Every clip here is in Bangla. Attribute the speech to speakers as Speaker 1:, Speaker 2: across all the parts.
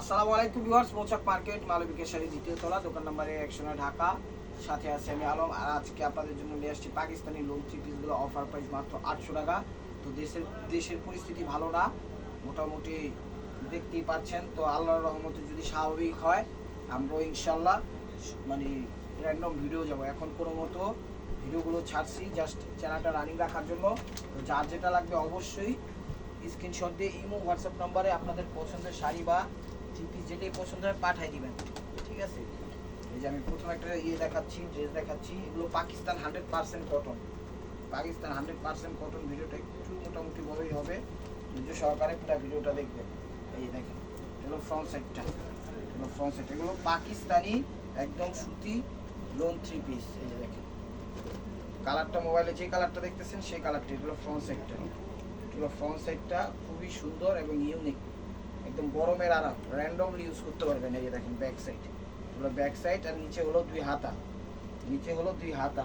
Speaker 1: আসসালামু আলাইকুম ভিউয়ার্স, মোচাক মার্কেট মালবিকা শাড়ি দ্বিতীয় তলা, দোকান নম্বরে একশো ঢাকা। সাথে আছে আমি আলম। আর আজকে আপনাদের জন্য নিয়ে আসছি পাকিস্তানি লোন থ্রি পিসগুলো অফার প্রাইস মাত্র আটশো টাকা। তো দেশের দেশের পরিস্থিতি ভালো না, মোটামুটি দেখতেই পাচ্ছেন। তো আল্লাহর রহমতে যদি স্বাভাবিক হয়, আমরাও ইনশাল্লাহ মানে র্যান্ডম ভিডিও যাব। এখন কোনো মতো ভিডিওগুলো ছাড়ছি জাস্ট চ্যানেলটা রানিং রাখার জন্য। তো যার যেটা লাগবে অবশ্যই স্ক্রিনশট দিয়ে ইমো হোয়াটসঅ্যাপ নম্বরে আপনাদের পছন্দের শাড়ি বা থ্রি পিস যেটাই পছন্দ হয় পাঠাই দিবেন। ঠিক আছে? এই যে আমি প্রথম একটা ইয়ে দেখাচ্ছি, ড্রেস দেখাচ্ছি, এগুলো Pakistan hundred percent cotton Pakistan hundred percent cotton ভিডিওটা একটু মোটামুটি বড়ই হবে। ধৈর্য সহকারে পুরো ভিডিওটা দেখবেন। এই দেখেন, এগুলো ফ্রন্ট সাইডটা এগুলো ফ্রন্ট সাইড এগুলো পাকিস্তানি একদম সুতি লোন থ্রি পিস এই যে দেখেন। কালারটা মোবাইলে যে কালারটা দেখতেছেন, সেই কালারটা, এগুলো ফ্রন্ট সাইডটা এগুলো ফ্রন্ট সাইডটা খুবই সুন্দর এবং ইউনিক একদম গরমের আরাম র্যান্ডমলি ইউজ করতে পারবেন এই যে দেখেন ব্যাক সাইড এগুলো ব্যাক সাইড আর নিচে হলো দুই হাতা। নিচে হলো দুই হাতা।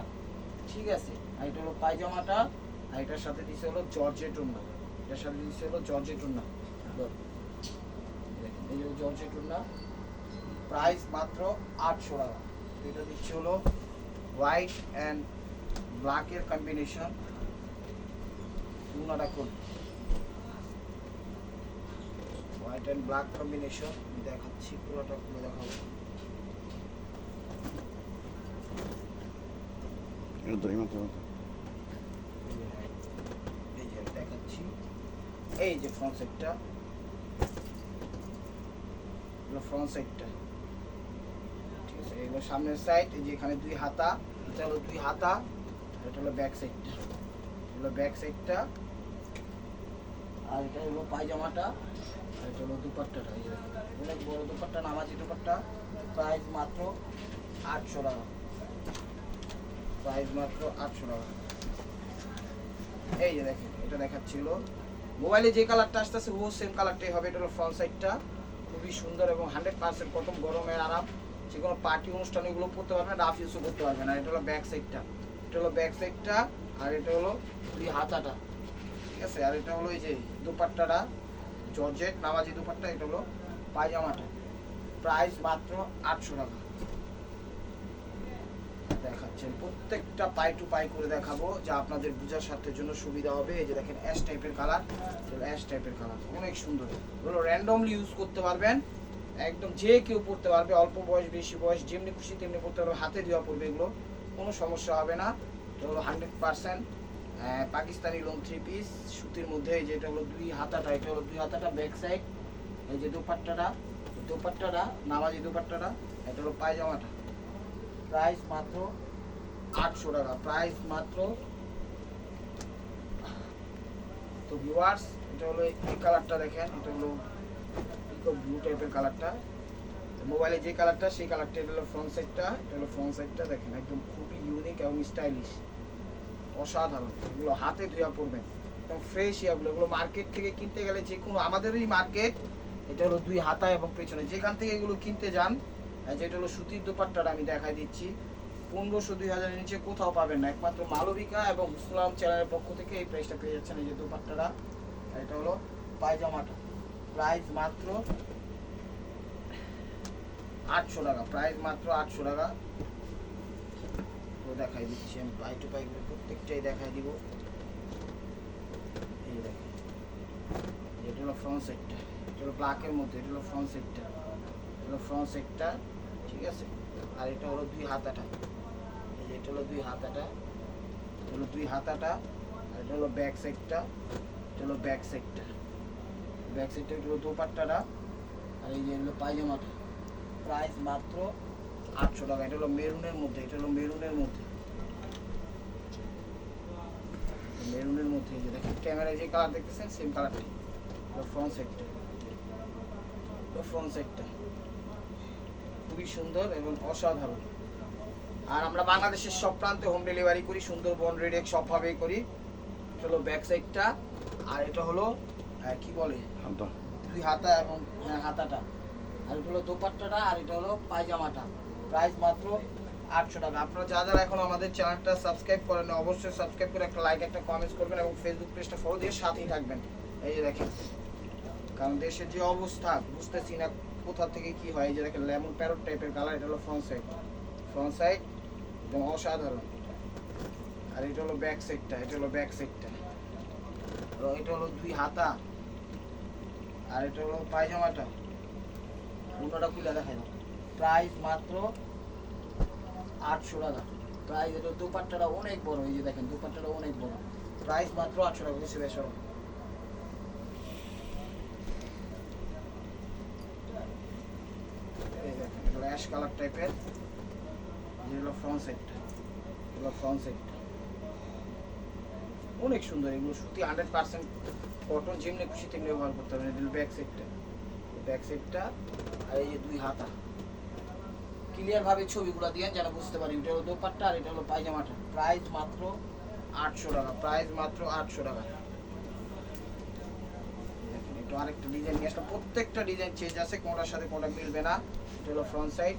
Speaker 1: ঠিক আছে? আর এটা হলো পায়জামাটা, আর এটার সাথে দিচ্ছে হলো জর্জেট উন্না এটার সাথে দিচ্ছে হলো জর্জেট উন্না এই যে জর্জেট উন্না প্রাইস মাত্র আটশো টাকা। এটা দিচ্ছে হলো হোয়াইট অ্যান্ড ব্ল্যাকের কম্বিনেশন উন্নাটা হোয়াইট অ্যান্ড ব্ল্যাক কম্বিনেশন দেখাচ্ছি পুরোটা খুলে দেখাবো। দেখাচ্ছি। এই যে ফ্রন্ট সাইডটা ফ্রন্ট সাইডটা ঠিক আছে এগুলো সামনের সাইড এই যে এখানে দুই হাতা এটা হলো দুই হাতা এটা হলো ব্যাক সাইডটা হলো ব্যাক সাইডটা আর এটা হলো পায়জামাটা, আর এটা হলো দুপাট্টাটা। অনেক বড় দুপাট্টা, নামাজি দুপাট্টা। প্রাইস মাত্র আটশো টাকা। প্রাইস মাত্র আটশো টাকা। এই যে দেখেন, এটা দেখাচ্ছিল। মোবাইলে যে কালারটা আসতেছে, ও সেম কালারটাই হবে। এটা হলো ফ্রন্ট সাইডটা খুবই সুন্দর এবং হান্ড্রেড পার্সেন্ট প্রথম গরমের আরাম। যে কোনো পার্টি অনুষ্ঠানে এগুলো পড়তে পারবেন রাফ ইউজও করতে পারবে না। এটা হলো ব্যাক সাইডটা এটা হলো ব্যাক সাইডটা আর এটা হলো দুই হাতাটা। ঠিক আছে, আর এটা হলো এই যে দুপাট্টাটা, জর্জেট নামাজি দুপাট্টা, এটা হলো পায়জামাটা। প্রাইস মাত্র আটশো টাকা। দেখাচ্ছেন, প্রত্যেকটা পাই টু পাই করে দেখাবো, যা আপনাদের বোঝার স্বার্থের জন্য সুবিধা হবে। এই যে দেখেন, অ্যাশ টাইপের কালার। অ্যাশ টাইপের কালার, অনেক সুন্দর। এগুলো র্যান্ডমলি ইউজ করতে পারবেন। একদম যে কেউ পড়তে পারবে, অল্প বয়স, বেশি বয়স, যেমনি খুশি তেমনি পড়তে পারবে। হাতে দেওয়া পড়বে এগুলো, কোনো সমস্যা হবে না। হলো hundred percent Pakistani lawn three piece সুতির মধ্যে এই যে এটা হলো দুই হাতাটা, এটা হলো দুই হাতাটা ব্যাক সাইড এই যে দুপাট্টাটা দুপাট্টাটা, নামাজি দুপাট্টাটা, এটা হলো পায়জামাটা। প্রাইস মাত্র আটশো টাকা প্রাইস মাত্র, তো ভিউয়ার্স এটা হলো এই কালারটা দেখেন, এটা হলো ব্লু টাইপের কালারটা মোবাইলে যে কালারটা সেই কালারটা এটা হলো ফ্রন্ট সাইডটা এটা হলো ফ্রন্ট সাইডটা দেখেন, একদম খুবই ইউনিক এবং স্টাইলিশ অসাধারণ। এগুলো হাতে ধুয়া পড়বেন। একদম ফ্রেশ ইয়াগুলো, এগুলো মার্কেট থেকে কিনতে গেলে যে কোনো আমাদেরই মার্কেট এটা হলো দুই হাতা এবং পেছনে। যেখান থেকে এগুলো কিনতে যান যেটা হলো সুতির দোপাট্টাটা আমি দেখাই দিচ্ছি। পনেরোশো, দুই হাজারের নিচে কোথাও পাবেন না। একমাত্র মালবিকা এবং হুসলাম চ্যানেলের পক্ষ থেকে এই প্রাইসটা পেয়ে যাচ্ছেন এই যে দোপাট্টাটা। এটা হলো পায়জামাটা। প্রাইস মাত্র আটশো টাকা প্রাইস মাত্র আটশো টাকা। তো দেখাই দিচ্ছি আমি পাই টু পাই প্রত্যেকটাই দেখাই দিব এই দেখেন এটা হলো ফ্রন্ট সেটটা এটা হলো ব্ল্যাকের মধ্যে এটা হলো ফ্রন্ট সেটটা এটা হলো ফ্রন্ট সেটটা ঠিক আছে আর এটা হলো দুই হাতাটা এই এটা হলো দুই হাতাটা এটা হলো দুই হাতাটা আর এটা হলো ব্যাক সেটটা এটা হলো ব্যাক সাইডটা ব্যাক সাইডটা এটা হলো দোপাট্টাটা আর এই যে হলো পায়জামাটা প্রাইস মাত্র আটশো টাকা এটা হলো মেরুনের মধ্যে এটা হলো মেরুনের মধ্যে। মেরুনের মধ্যে এই যে দেখেন ক্যামেরায় যে কালার দেখতেছেন সেম কালারটি ফ্রন্ট সাইডটা ফ্রন্ট সাইডটা খুবই সুন্দর এবং অসাধারণ। আর আমরা বাংলাদেশের সব প্রান্তে হোম ডেলিভারি করি সুন্দর সুন্দরবন রেডেক সবভাবেই করি। এটা হলো ব্যাক সাইডটা আর এটা হলো কি বলে? দুই হাতা এবং হ্যাঁ, হাতাটা। আর এটা হলো দোপাট্টাটা আর এটা হলো পায়জামাটা। প্রাইস মাত্র আটশো টাকা। আপনারা যা যারা এখন আমাদের চ্যানেলটা সাবস্ক্রাইব করেন না, অবশ্যই সাবস্ক্রাইব করে একটা লাইক একটা কমেন্টস করবেন এবং ফেসবুক পেজটা ফলো দিয়ে সাথেই থাকবেন। এই যে দেখেন কারণ দেশের যে অবস্থা বুঝতেছি না কোথা থেকে কি হয়। এই যে দেখেন লেমন প্যারট টাইপের কালার এটা হলো ফ্রন্ট সাইড ফ্রন্ট সাইড এবং অসাধারণ। আর এটা হলো ব্যাক সাইডটা এটা হলো ব্যাক সাইডটা এটা হলো দুই হাতা। আর এটা হলো পায়জামাটা। দুটোটা খুলে দেখাই। দাও প্রাইস মাত্র আটশো টাকা। প্রাইস এটা দুপাট্টাটা অনেক বড়, এই যে দেখেন, দুপাট্টাটা অনেক বড়। প্রাইস মাত্র আটশো টাকা বেশি বেশ অ্যাশ কালার টাইপের। যেগুলো ফ্রন্ট সাইডটা এগুলো ফ্রন্ট সাইডটা অনেক সুন্দর, এগুলো সুতি হান্ড্রেড পার্সেন্ট কটন যেমনি খুশি তেমনি ব্যবহার করতে হবে ব্যাক সাইডটা ব্যাক সাইডটা আর এই যে দুই হাতা। ক্লিয়ার ভাবে ছবিগুলো দিয়ে যারা বুঝতে পারি। এটা হলো দোপাট্টা আর এটা হলো পায়জামাটা। প্রাইস মাত্র আটশো টাকা। প্রাইস মাত্র আটশো টাকা। একটু আরেকটা ডিজাইন নিয়ে আসলাম। প্রত্যেকটা ডিজাইন চেঞ্জ আছে, কোনটার সাথে কোনটা মিলবে না। এটা হলো ফ্রন্ট সাইড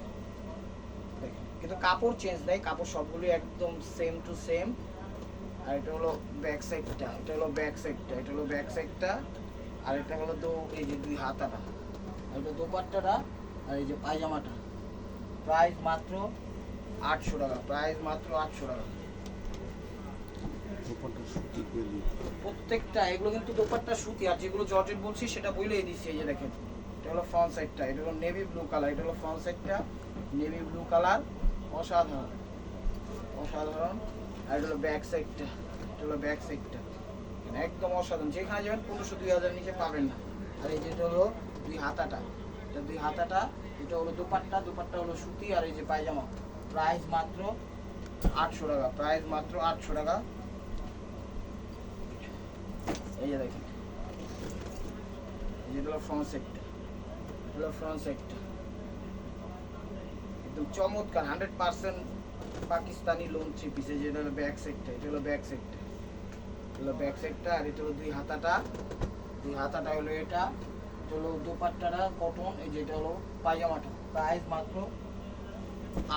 Speaker 1: কিন্তু কাপড় চেঞ্জ নেই, কাপড় সবগুলো একদম সেম টু সেম আর এটা হলো ব্যাক সাইডটা এটা হলো ব্যাক সাইডটা এটা হলো ব্যাক সাইডটা আর এটা হলো দো এই যে দুই হাতাটা। এটা দোপাট্টাটা, আর এই যে পায়জামাটা। প্রাইস মাত্র আটশো টাকা প্রাইস মাত্র আটশো টাকা। প্রত্যেকটা এগুলো কিন্তু দোপাট্টা সুতি আর যেগুলো জর্জেট বলছি সেটা বলেই দিচ্ছি এই যে দেখেন। এটা হলো ফ্রন্ট সাইডটা এটা হলো নেভি ব্লু কালার এটা হলো ফ্রন্ট সাইডটা নেভি ব্লু কালার অসাধারণ। অসাধারণ। আর এটা হলো ব্যাক সাইডটা এটা হলো ব্যাক সাইডটা একদম অসাধারণ যেখানে যাবেন পনেরোশো দুই হাজার নিচে পাবেন না। আর এই যেটা হলো দুই হাতাটা। এটা দুই হাতাটা এটা হলো দুপাট্টা দুপাট্টা হলো সুতি, আর এই যে পায়জামা। প্রাইস মাত্র আটশো টাকা, প্রাইস মাত্র আটশো টাকা। এই যে দেখেন। হলো ফ্রন্ট সেটটা হলো ফ্রন্ট সেটটা একদম চমৎকার, hundred percent Pakistani lawn three পিসে যেটা হলো ব্যাক সেটটা এটা হলো ব্যাক সেটটা হলো ব্যাক সেটটা আর এটা হলো দুই হাতাটা। দুই হাতাটা হলো এটা। হলো দোপাট্টাটা কটন এই যেটা হলো পায়জামাটা। প্রাইস মাত্র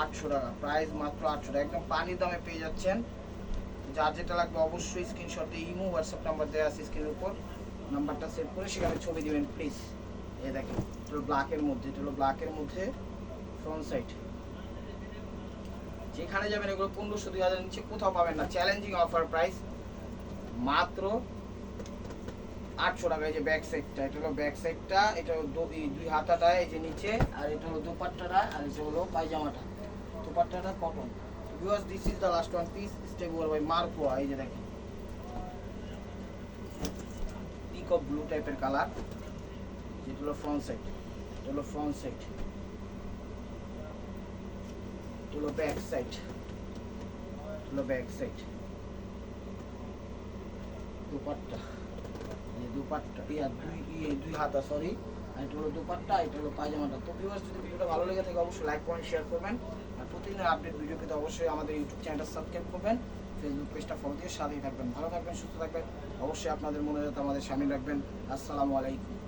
Speaker 1: আটশো টাকা প্রাইস মাত্র আটশো টাকা। একদম পানির দামে পেয়ে যাচ্ছেন। যার যেটা লাগবে অবশ্যই স্ক্রিনশটে ইমো হোয়াটসঅ্যাপ নাম্বার দেওয়া আছে স্ক্রিনের উপর। নাম্বারটা সেভ করে সেখানে ছবি দিবেন প্লিজ এ দেখেন, এটা ব্ল্যাকের মধ্যে, এটা হলো ব্ল্যাকের মধ্যে ফ্রন্ট সাইড যেখানে যাবেন এগুলো পনেরোশো, দুই হাজার নিচে কোথাও পাবেন না। চ্যালেঞ্জিং অফার প্রাইস মাত্র আটশো টাকা, এই যে ব্যাক সাইডটা এটা হলো ব্যাক সাইডটা এটা হলো দুই হাতাটা, এই যে নিচে, আর এটা হলো দুপাট্টাটা, আর এটা হলো পায়জামাটা। দুপাট্টাটা cotton viewers this is the last one piece step over by মার্কোয়া এই যে দেখেন। অফ ব্লু টাইপের কালার যেটা হলো ফ্রন্ট সাইড এটা হলো ফ্রন্ট সাইড এটা হলো ব্যাক সাইড হলো ব্যাক সাইড দুপাট্টা। দুপাট্টা দুই ইয়ে দুই হাতা সরি এটা দুপাট্টা পায়জামাটা। তো যদি ভিডিওটা ভালো লেগে থাকে, অবশ্যই লাইক শেয়ার করবেন। আর অবশ্যই আমাদের ইউটিউব করবেন। ফেসবুক পেজটা ফলো দিয়ে সাথেই থাকবেন। ভালো থাকবেন, সুস্থ থাকবেন। অবশ্যই আপনাদের মনে যাতে আমাদের সামিল রাখবেন। আসসালামু আলাইকুম।